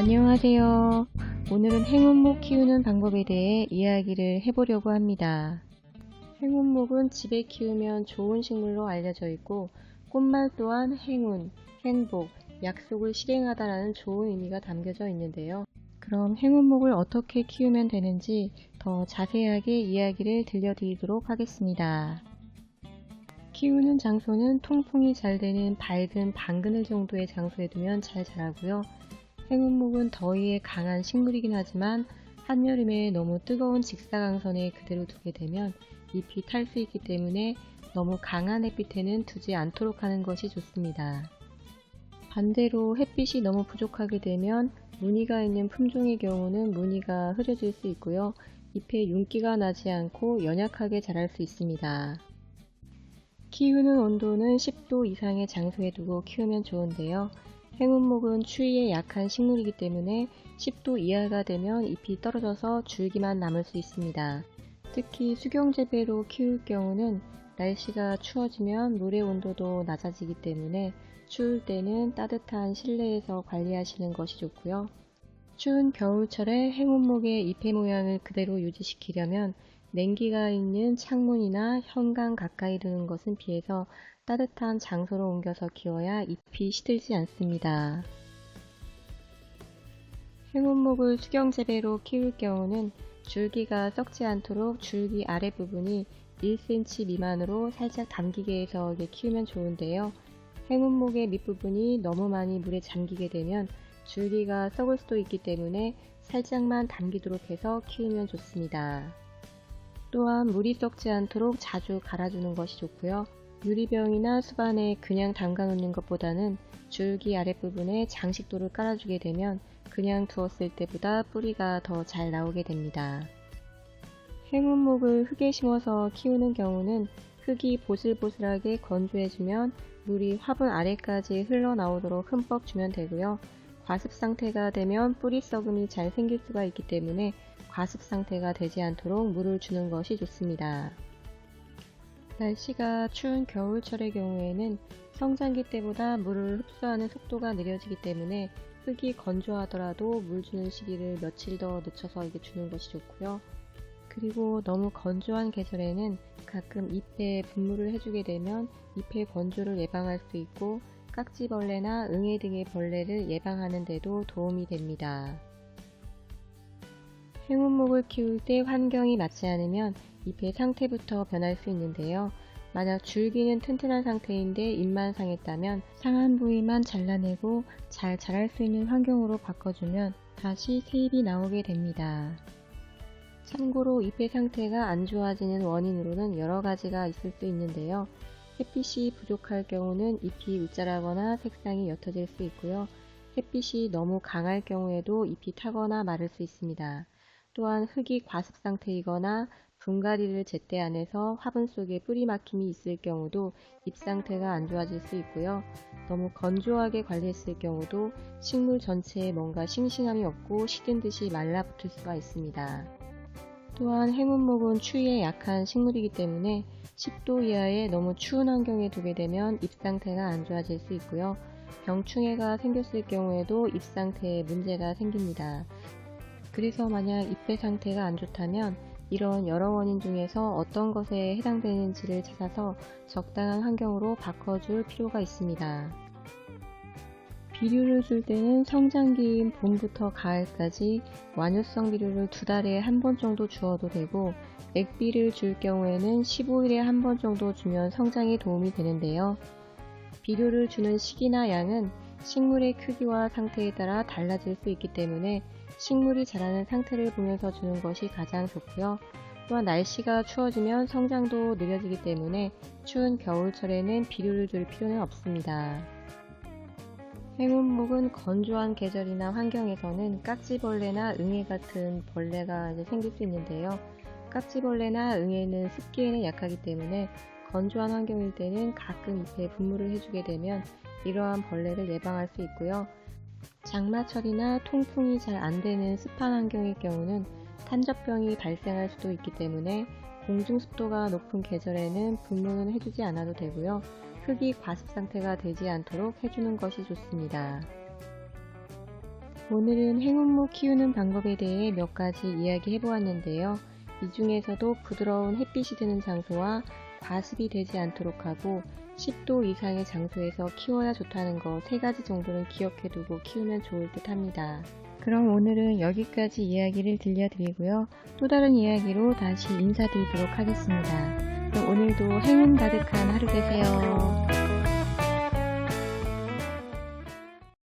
안녕하세요. 오늘은 행운목 키우는 방법에 대해 이야기를 해보려고 합니다. 행운목은 집에 키우면 좋은 식물로 알려져 있고 꽃말 또한 행운, 행복, 약속을 실행하다라는 좋은 의미가 담겨져 있는데요. 그럼 행운목을 어떻게 키우면 되는지 더 자세하게 이야기를 들려드리도록 하겠습니다. 키우는 장소는 통풍이 잘 되는 밝은 방그늘 정도의 장소에 두면 잘 자라고요. 행운목은 더위에 강한 식물이긴 하지만 한여름에 너무 뜨거운 직사광선에 그대로 두게 되면 잎이 탈 수 있기 때문에 너무 강한 햇빛에는 두지 않도록 하는 것이 좋습니다. 반대로 햇빛이 너무 부족하게 되면 무늬가 있는 품종의 경우는 무늬가 흐려질 수 있고요. 잎에 윤기가 나지 않고 연약하게 자랄 수 있습니다. 키우는 온도는 10도 이상의 장소에 두고 키우면 좋은데요. 행운목은 추위에 약한 식물이기 때문에 10도 이하가 되면 잎이 떨어져서 줄기만 남을 수 있습니다. 특히 수경재배로 키울 경우는 날씨가 추워지면 물의 온도도 낮아지기 때문에 추울 때는 따뜻한 실내에서 관리하시는 것이 좋고요. 추운 겨울철에 행운목의 잎의 모양을 그대로 유지시키려면 냉기가 있는 창문이나 현관 가까이 두는 것은 피해서 따뜻한 장소로 옮겨서 키워야 잎이 시들지 않습니다. 행운목을 수경재배로 키울 경우는 줄기가 썩지 않도록 줄기 아랫부분이 1cm 미만으로 살짝 담기게 해서 키우면 좋은데요. 행운목의 밑부분이 너무 많이 물에 잠기게 되면 줄기가 썩을 수도 있기 때문에 살짝만 담기도록 해서 키우면 좋습니다. 또한 물이 썩지 않도록 자주 갈아주는 것이 좋고요. 유리병이나 수반에 그냥 담가 놓는 것보다는 줄기 아랫부분에 장식도를 깔아주게 되면 그냥 두었을 때보다 뿌리가 더 잘 나오게 됩니다. 행운목을 흙에 심어서 키우는 경우는 흙이 보슬보슬하게 건조해주면 물이 화분 아래까지 흘러나오도록 흠뻑 주면 되고요. 과습 상태가 되면 뿌리 썩음이 잘 생길 수가 있기 때문에 과습 상태가 되지 않도록 물을 주는 것이 좋습니다. 날씨가 추운 겨울철의 경우에는 성장기 때보다 물을 흡수하는 속도가 느려지기 때문에 흙이 건조하더라도 물 주는 시기를 며칠 더 늦춰서 이게 주는 것이 좋고요. 그리고 너무 건조한 계절에는 가끔 잎에 분무를 해주게 되면 잎의 건조를 예방할 수 있고 깍지벌레나 응애 등의 벌레를 예방하는 데도 도움이 됩니다. 행운목을 키울 때 환경이 맞지 않으면 잎의 상태부터 변할 수 있는데요. 만약 줄기는 튼튼한 상태인데 잎만 상했다면 상한 부위만 잘라내고 잘 자랄 수 있는 환경으로 바꿔주면 다시 새 잎이 나오게 됩니다. 참고로 잎의 상태가 안 좋아지는 원인으로는 여러 가지가 있을 수 있는데요. 햇빛이 부족할 경우는 잎이 웃자라거나 색상이 옅어질 수 있고요. 햇빛이 너무 강할 경우에도 잎이 타거나 마를 수 있습니다. 또한 흙이 과습 상태이거나 분갈이를 제때 안 해서 화분 속에 뿌리 막힘이 있을 경우도 잎 상태가 안 좋아질 수 있고요. 너무 건조하게 관리했을 경우도 식물 전체에 뭔가 싱싱함이 없고 시든 듯이 말라붙을 수가 있습니다. 또한 행운목은 추위에 약한 식물이기 때문에 10도 이하의 너무 추운 환경에 두게 되면 잎 상태가 안 좋아질 수 있고요. 병충해가 생겼을 경우에도 잎 상태에 문제가 생깁니다. 그래서 만약 잎의 상태가 안 좋다면 이런 여러 원인 중에서 어떤 것에 해당되는지를 찾아서 적당한 환경으로 바꿔줄 필요가 있습니다. 비료를 줄 때는 성장기인 봄부터 가을까지 완효성 비료를 두 달에 한 번 정도 주어도 되고 액비를 줄 경우에는 15일에 한 번 정도 주면 성장에 도움이 되는데요. 비료를 주는 시기나 양은 식물의 크기와 상태에 따라 달라질 수 있기 때문에 식물이 자라는 상태를 보면서 주는 것이 가장 좋고요. 또한 날씨가 추워지면 성장도 느려지기 때문에 추운 겨울철에는 비료를 줄 필요는 없습니다. 행운목은 건조한 계절이나 환경에서는 깍지벌레나 응애 같은 벌레가 생길 수 있는데요. 깍지벌레나 응애는 습기에는 약하기 때문에 건조한 환경일 때는 가끔 잎에 분무를 해주게 되면 이러한 벌레를 예방할 수 있고요. 장마철이나 통풍이 잘 안 되는 습한 환경일 경우는 탄저병이 발생할 수도 있기 때문에 공중 습도가 높은 계절에는 분무는 해주지 않아도 되고요. 흙이 과습 상태가 되지 않도록 해주는 것이 좋습니다. 오늘은 행운무 키우는 방법에 대해 몇 가지 이야기 해 보았는데요. 이 중에서도 부드러운 햇빛이 드는 장소와 과습이 되지 않도록 하고 10도 이상의 장소에서 키워야 좋다는 거 세 가지 정도는 기억해두고 키우면 좋을 듯 합니다. 그럼 오늘은 여기까지 이야기를 들려드리고요. 또 다른 이야기로 다시 인사드리도록 하겠습니다. 그럼 오늘도 행운 가득한 하루 되세요.